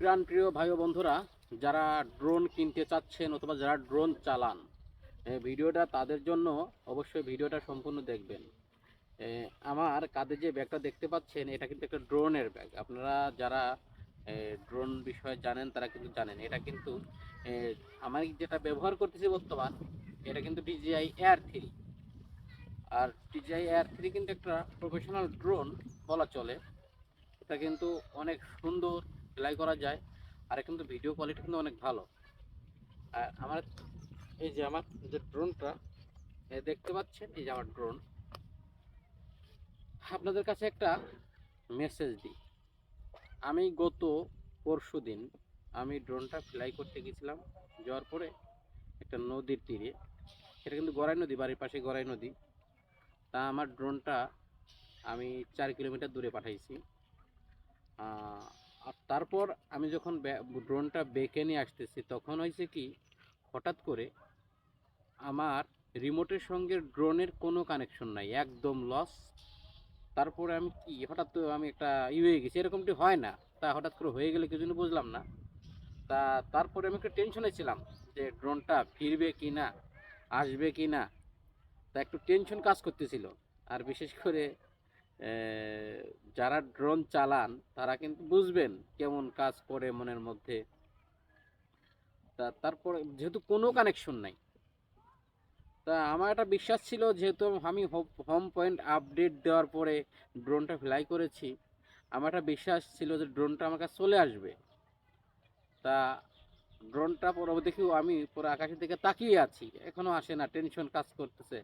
প্রাণ প্রিয় ভাই বন্ধুরা যারা ড্রোন কিনতে চাচ্ছেন অথবা যারা ড্রোন চালান ভিডিওটা তাদের জন্য অবশ্যই ভিডিওটা সম্পূর্ণ দেখবেন। আমার কাঁধে যে ব্যাগটা দেখতে পাচ্ছেন এটা কিন্তু একটা ড্রোনের ব্যাগ। আপনারা যারা ড্রোন বিষয়ে জানেন তারা কিন্তু জানেন। এটা কিন্তু এ, আমি যেটা ব্যবহার করতেছি বর্তমান এটা কিন্তু ডিজিআই এয়ার থ্রি আর ডিজিআই এয়ার থ্রি কিন্তু একটা প্রফেশনাল ড্রোন বলা চলে। এটা কিন্তু অনেক সুন্দর ফ্লাই করা যায়, আর কিন্তু ভিডিও কোয়ালিটি কিন্তু অনেক ভালো। আর আমার এই যে আমার যে ড্রোনটা দেখতে পাচ্ছেন? এই যে আমার ড্রোন আপনাদের কাছে একটা মেসেজ দিই। আমি গত পরশু দিন আমি ড্রোনটা ফ্লাই করতে গেছিলাম, যাওয়ার পরে একটা নদীর তীরে। সেটা কিন্তু গড়াই নদী, বাড়ির পাশে গড়াই নদী। তা আমার ড্রোনটা আমি চার কিলোমিটার দূরে পাঠাইছি। আর তারপর আমি যখন ড্রোনটা বেঁকে নিয়ে আসতেছি, তখন হয়েছে কি, হঠাৎ করে আমার রিমোটের সঙ্গে ড্রোনের কোনো কানেকশন নাই, একদম লস তারপরে আমি কি, হঠাৎ তো আমি একটা ই হয়ে গেছি, এরকমটি হয় না। তা হঠাৎ করে হয়ে গেলে কিছু বুঝলাম না। তা তারপরে আমি একটু টেনশনে ছিলাম যে ড্রোনটা ফিরবে কি না, আসবে কি না। তা একটু টেনশন কাজ করতেছিল। আর বিশেষ করে যারা ড্রোন চালান, তারা কিন্তু বুঝবেন কেমন কাজ করে মনের মধ্যে। তা, তারপরে যেহেতু কোনো কানেকশন নাই। তা, আমার একটা বিশ্বাস ছিল যেহেতু আমি হোম পয়েন্ট আপডেট দেওয়ার পরে ড্রোনটা ফ্লাই করেছি, আমার একটা বিশ্বাস ছিল যে ড্রোনটা আমার কাছে চলে আসবে। তা ড্রোনটা পরে দেখি আমি পরে আকাশের দিকে তাকিয়ে আছি, এখনও আসে না টেনশন কাজ করতেছে।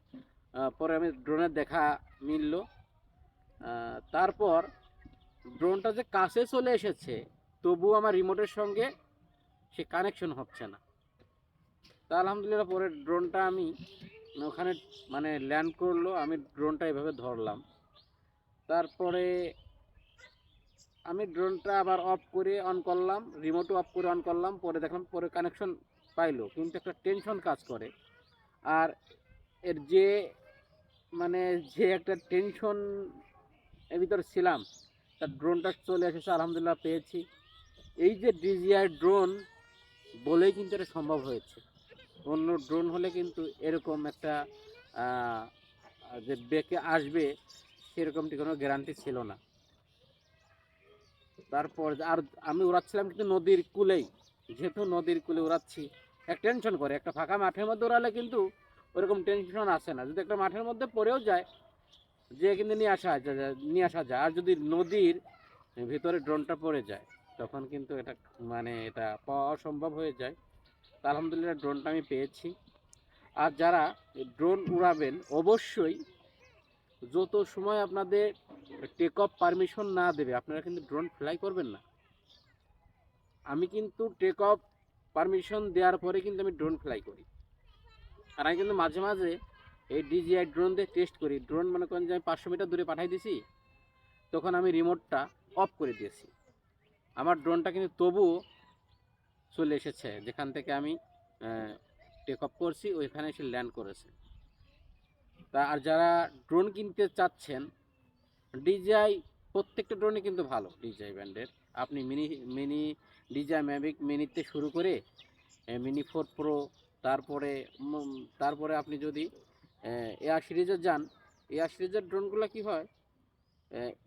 পরে আমি ড্রোনের দেখা মিলল। তারপর ড্রোনটা যে কাছে চলে এসেছে তবু আমার রিমোটের সঙ্গে সে কানেকশন হচ্ছে না। তা আলহামদুলিল্লাহ পরে ড্রোনটা আমি ওখানে মানে ল্যান্ড করল, আমি ড্রোনটা এভাবে ধরলাম। তারপরে আমি ড্রোনটা আবার অফ করে অন করলাম রিমোটও অফ করে অন করলাম, পরে দেখলাম পরে কানেকশন পাইলো, কিন্তু একটা টেনশন কাজ করে। আর এর যে মানে যে একটা টেনশন এর ভিতরে ছিলাম। তার ড্রোনটা চলে এসেছে, আলহামদুলিল্লাহ পেয়েছি। এই যে ডিজিআই ড্রোন বলেই কিন্তু এটা সম্ভব হয়েছে। অন্য ড্রোন হলে কিন্তু এরকম একটা যে বেঁকে আসবে, সেরকমটি কোনো গ্যারান্টি ছিল না। তারপর আর আমি উড়াচ্ছিলাম কিন্তু নদীর কূলেই। যেহেতু নদীর কূলে উড়াচ্ছি, এক টেনশন করে, একটা ফাঁকা মাঠের মধ্যে উড়ালে কিন্তু ওরকম টেনশন আসে না। যদি একটা মাঠের মধ্যে পড়েও যায় যে কিন্তু নিয়ে আসা নিয়ে আসা যায়। আর যদি নদীর ভিতরে ড্রোনটা পড়ে যায়, তখন কিন্তু এটা মানে এটা পাওয়া অসম্ভব হয়ে যায়। তা আলহামদুলিল্লাহ ড্রোনটা আমি পেয়েছি। আর যারা ড্রোন উড়াবেন, অবশ্যই যত সময় আপনাদের টেক অফ পারমিশন না দেবে, আপনারা কিন্তু ড্রোন ফ্লাই করবেন না। আমি কিন্তু টেক অফ পারমিশন দেওয়ার পরে কিন্তু আমি ড্রোন ফ্লাই করি। আর আমি কিন্তু মাঝে মাঝে এই ডিজিআই ড্রোন দিয়ে টেস্ট করি। ড্রোন মনে করেন যে আমি পাঁচশো মিটার দূরে পাঠাই দিছি, তখন আমি রিমোটটা অফ করে দিয়েছি। আমার ড্রোনটা কিন্তু তবুও চলে এসেছে, যেখান থেকে আমি টেক অফ করছি, ওইখানে এসে ল্যান্ড করেছে। তা আর যারা ড্রোন কিনতে চাচ্ছেন ডিজাই প্রত্যেকটা ড্রোনই কিন্তু ভালো ডিজাই ব্র্যান্ডের আপনি মিনি মিনি ডিজাই ম্যাভিক মিনিতে শুরু করে মিনি ফোর প্রো তারপরে তারপরে আপনি যদি এয়ার সিরিজে যান, এয়ার সিরিজের ড্রোনগুলো কি হয়?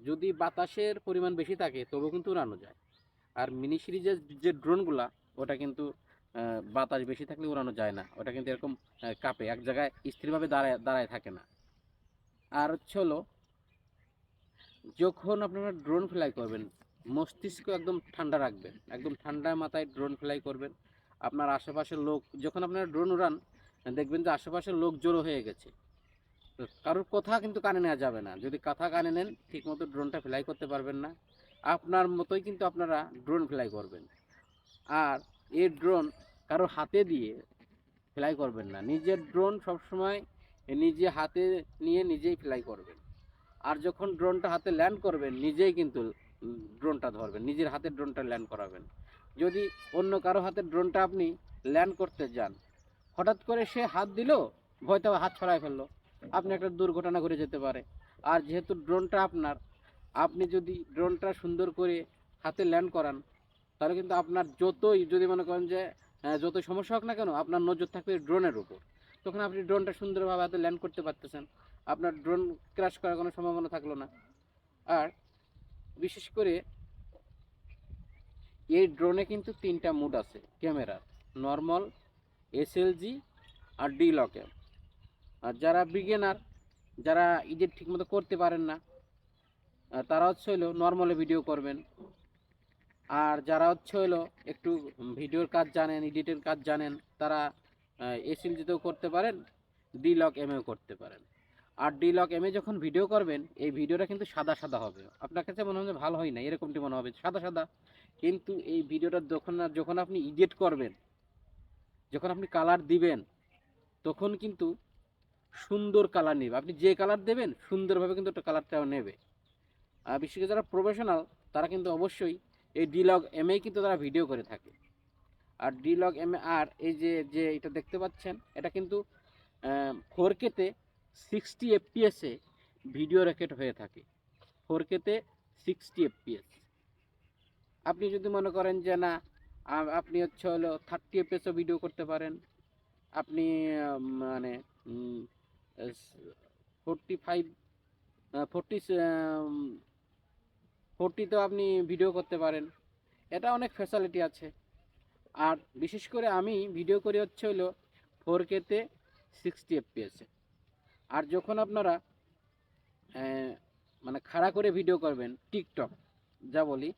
যদি বাতাসের পরিমাণ বেশি থাকে তবুও কিন্তু উড়ানো যায়। আর মিনি সিরিজের যে ড্রোনগুলা, ওটা কিন্তু বাতাস বেশি থাকলে উড়ানো যায় না। ওটা কিন্তু এরকম কাপে, এক জায়গায় স্থিরভাবে দাঁড়ায় দাঁড়ায় থাকে না। আর হচ্ছে হলো, যখন আপনারা ড্রোন ফ্লাই করবেন, মস্তিষ্ক একদম ঠান্ডা রাখবেন, একদম ঠান্ডা মাথায় ড্রোন ফ্লাই করবেন, আপনার আশেপাশের লোক, যখন আপনারা ড্রোন উড়ান দেখবেন যে আশেপাশের লোক জড়ো হয়ে গেছে। কারোর কথা কিন্তু কানে নেওয়া যাবে না। যদি কথা কানে নেন, ঠিকমতো ড্রোনটা ফ্লাই করতে পারবেন না। আপনার মতোই কিন্তু আপনারা ড্রোন ফ্লাই করবেন। আর এই ড্রোন কারোর হাতে দিয়ে ফ্লাই করবেন না। নিজের ড্রোন সবসময় নিজে হাতে নিয়ে নিজেই ফ্লাই করবেন। আর যখন ড্রোনটা হাতে ল্যান্ড করবেন, নিজেই কিন্তু ড্রোনটা ধরবেন। নিজের হাতে ড্রোনটা ল্যান্ড করাবেন। যদি অন্য কারও হাতে ড্রোনটা আপনি ল্যান্ড করতে যান হঠাৎ করে সে হাত দিল, ভয়তে হাত ছড়ায় ফেলল। আপনি একটা দুর্ঘটনা ঘটে যেতে পারে। আর যেহেতু ড্রোনটা আপনার, আপনি যদি ড্রোনটা সুন্দর করে হাতে ল্যান্ড করান, তাহলে কিন্তু আপনার যতই, যদি মনে করেন যে যতই সমস্যা হোক না কেন, আপনার নজর থাকবে ড্রোনের উপর। তখন আপনি ড্রোনটা সুন্দরভাবে হাতে ল্যান্ড করতে পারতেছেন। আপনার ড্রোন ক্র্যাশ করার কোনো সম্ভাবনা থাকল না। আর বিশেষ করে এই ড্রোনে কিন্তু তিনটা মুড আছে, ক্যামেরার। নর্মাল এসএলজি আর ডি লকে আর যারা বিগিনার যারা ইডিট ঠিকমতো করতে পারেন না তারা হচ্ছে হলো নর্মালে ভিডিও করবেন। আর যারা হচ্ছে হলো একটু ভিডিওর কাজ জানেন এডিটের কাজ জানেন, তারা এসএলজিতেও করতে পারেন ডি লক এমএও করতে পারেন। আর ডি লক এমএ যখন ভিডিও করবেন, এই ভিডিওটা কিন্তু সাদা সাদা হবে। আপনার কাছে মনে হবে ভালো হয় না, এরকমটি মনে হবে, সাদা সাদা। কিন্তু এই ভিডিওটা যখন যখন আপনি এডিট করবেন যখন আপনি কালার দিবেন, তখন কিন্তু সুন্দর কালার নেবে। আপনি যে কালার দেবেন, সুন্দরভাবে কিন্তু একটা কালারটাও নেবে। আর বিশেষ করে যারা প্রফেশনাল তারা কিন্তু অবশ্যই এই ডিলগ এমএ কিন্তু তারা ভিডিও করে থাকে। আর ডিলগ এম আর এই যে যে এটা দেখতে পাচ্ছেন, এটা কিন্তু ফোর কেতে সিক্সটি এফপিএসে ভিডিও রেকর্ড হয়ে থাকে। ফোর কেতে সিক্সটি এফপিএস আপনি যদি মনে করেন যে না আপনি হচ্ছে হলো থার্টি এফপিএসও ভিডিও করতে পারেন। আপনি মানে ফোরটি ফাইভ ফোরটি ফোরটিতেও আপনি ভিডিও করতে পারেন। এটা অনেক ফ্যাসিলিটি আছে। আর বিশেষ করে আমি ভিডিও করি হচ্ছে হলো ফোর কেতে সিক্সটি এফপিএসে আর যখন আপনারা মানে খাড়া করে ভিডিও করবেন, টিকটক, যা বলি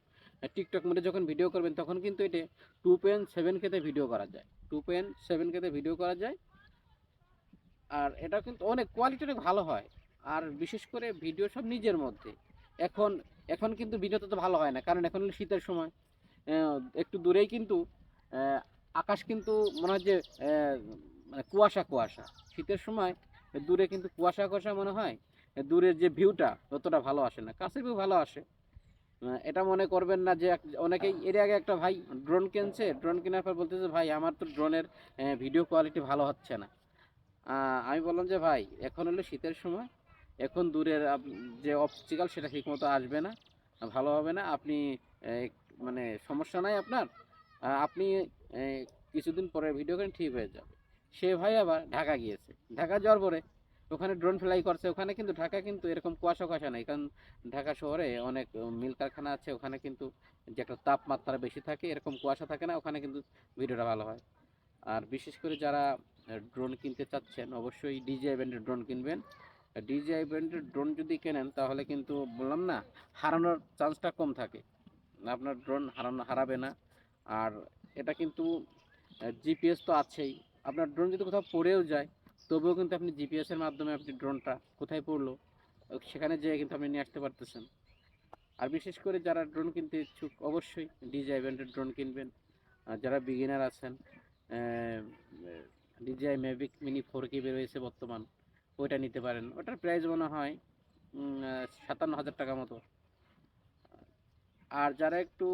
টিকটক মোডে যখন ভিডিও করবেন, তখন কিন্তু এটা টু পয়েন্ট সেভেন কেতে ভিডিও করা যায়। টু পয়েন্ট সেভেন কেতে ভিডিও করা যায়। আর এটা কিন্তু অনেক কোয়ালিটি অনেক ভালো হয়। আর বিশেষ করে ভিডিও সব নিজের মধ্যে। এখন এখন কিন্তু ভিডিওতে তো ভালো হয় না, কারণ এখন শীতের সময়। একটু দূরেই কিন্তু আকাশ কিন্তু মনে হয় যে মানে কুয়াশা কুয়াশা। শীতের সময় দূরে কিন্তু কুয়াশা কুয়াশা মনে হয়। দূরের যে ভিউটা ততটা ভালো আসে না। কাছের ভিউ ভালো আসে। এটা মনে করবেন না যে এক- অনেকেই এর আগে একটা ভাই ড্রোন কিনছে ড্রোন কেনার পর বলতেছে ভাই আমার তো ড্রোনের ভিডিও কোয়ালিটি ভালো হচ্ছে না। আমি বললাম যে ভাই এখন হলো শীতের সময়। এখন দূরের যে অপটিক্যাল সেটা ঠিকমতো আসবে না ভালো হবে না। আপনি মানে সমস্যা নাই আপনার। আপনি কিছুদিন পরে ভিডিও করেন ঠিক হয়ে যাবে। সে ভাই আবার ঢাকা গিয়েছে। ঢাকা যাওয়ার পরে ওখানে ড্রোন ফ্লাই করছে, ওখানে কিন্তু ঢাকা কিন্তু এরকম কুয়াশা কুয়াশা নেই, কারণ ঢাকা শহরে অনেক মিল কারখানা আছে, ওখানে কিন্তু যে একটা তাপমাত্রা বেশি থাকে, এরকম কুয়াশা থাকে না, ওখানে কিন্তু ভিডিওটা ভালো হয়। আর বিশেষ করে যারা ড্রোন কিনতে চাচ্ছেন, অবশ্যই ডিজে ব্র্যান্ডের ড্রোন কিনবেন। ডিজে ব্র্যান্ডের ড্রোন যদি কেনেন, তাহলে কিন্তু বললাম না, হারানোর চান্সটা কম থাকে। আপনার ড্রোন হারানো, হারাবে না। আর এটা কিন্তু জিপিএস তো আছেই। আপনার ড্রোন যদি কোথাও পড়েও যায় তবুও কিন্তু আপনি জিপিএসের মাধ্যমে আপনি ড্রোনটা কোথায় পড়ল সেখানে যেয়ে কিন্তু আপনি নিয়ে আসতে পারতেছেন। আর বিশেষ করে যারা ড্রোন কিনতে ইচ্ছুক, অবশ্যই ডিজে ব্র্যান্ডের ড্রোন কিনবেন। আর যারা বিগিনার আছেন ডিজিআই ম্যাভিক মিনি ফোর কে বেরোয়েছে বর্তমান, ওইটা নিতে পারেন। ওটার প্রাইস মনে হয় সাতান্ন হাজার টাকা মতো। আর যারা একটু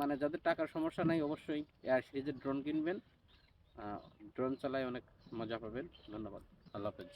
মানে যাদের টাকার সমস্যা নাই, অবশ্যই এয়ার সিরিজের ড্রোন কিনবেন। ড্রোন চালায় অনেক মজা পাবেন। ধন্যবাদ। আল্লাহ হাফেজ।